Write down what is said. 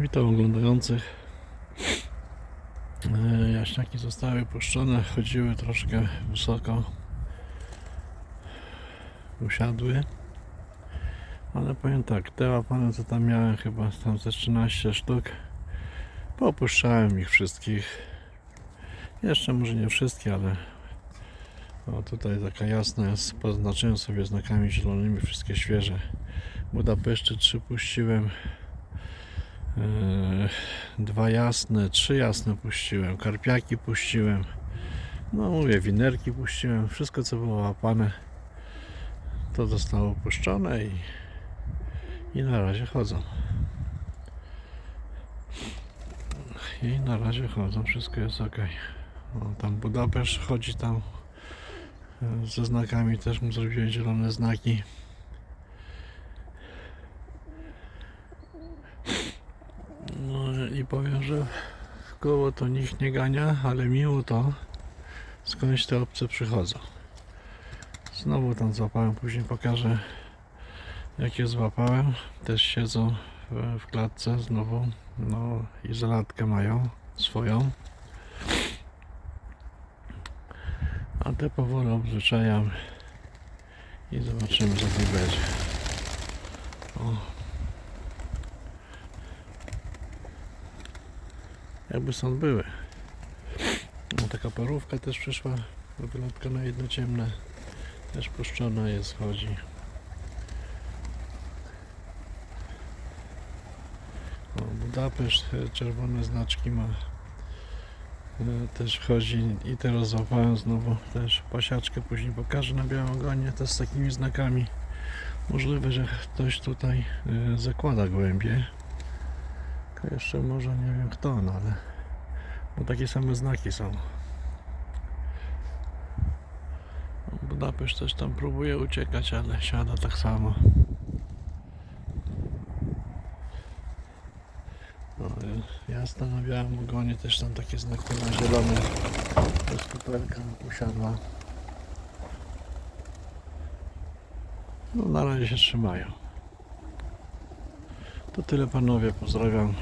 Witam oglądających. E, Jaśniaki zostały puszczone, chodziły troszkę wysoko. Usiadły. Ale powiem tak, te łapane co tam miałem chyba tam ze 13 sztuk. Popuszczałem ich wszystkich. Jeszcze może nie wszystkie, ale o, tutaj taka jasna jest. Poznaczyłem sobie znakami zielonymi wszystkie świeże. Budapeszty 3 puściłem. Eee, Dwa jasne, trzy jasne puściłem, karpiaki puściłem. No mówię, winerki puściłem, wszystko co było łapane to zostało puszczone i, i na razie chodzą. I na razie chodzą, wszystko jest ok. O, tam Budapeszt chodzi tam e, ze znakami, też mu zrobiłem zielone znaki. No i powiem, że koło to nikt nie gania, ale mimo to skądś te obce przychodzą. Znowu tam złapałem, później pokażę jakie złapałem. Też siedzą w, klatce znowu. No izolatkę mają swoją. A te powoli obzwyczajam i zobaczymy co tu będzie. O. jakby stąd były. No, taka parówka też przyszła, wylotka na jedno ciemne, też puszczona jest, chodzi. O, Budapeszt, e, czerwone znaczki ma, E, też chodzi i teraz złapałem znowu też pasiaczkę, później pokażę na białym ogonie, też z takimi znakami. Możliwe, że ktoś tutaj e, zakłada gołębie. Jeszcze może nie wiem kto, no ale bo takie same znaki są. No, Budapeszt też tam próbuje uciekać, ale siada tak samo. No, jasna na białym ogonie też tam takie znaki na zielone. To jest kuperka usiadła. No na razie się trzymają. To tyle panowie, pozdrawiam.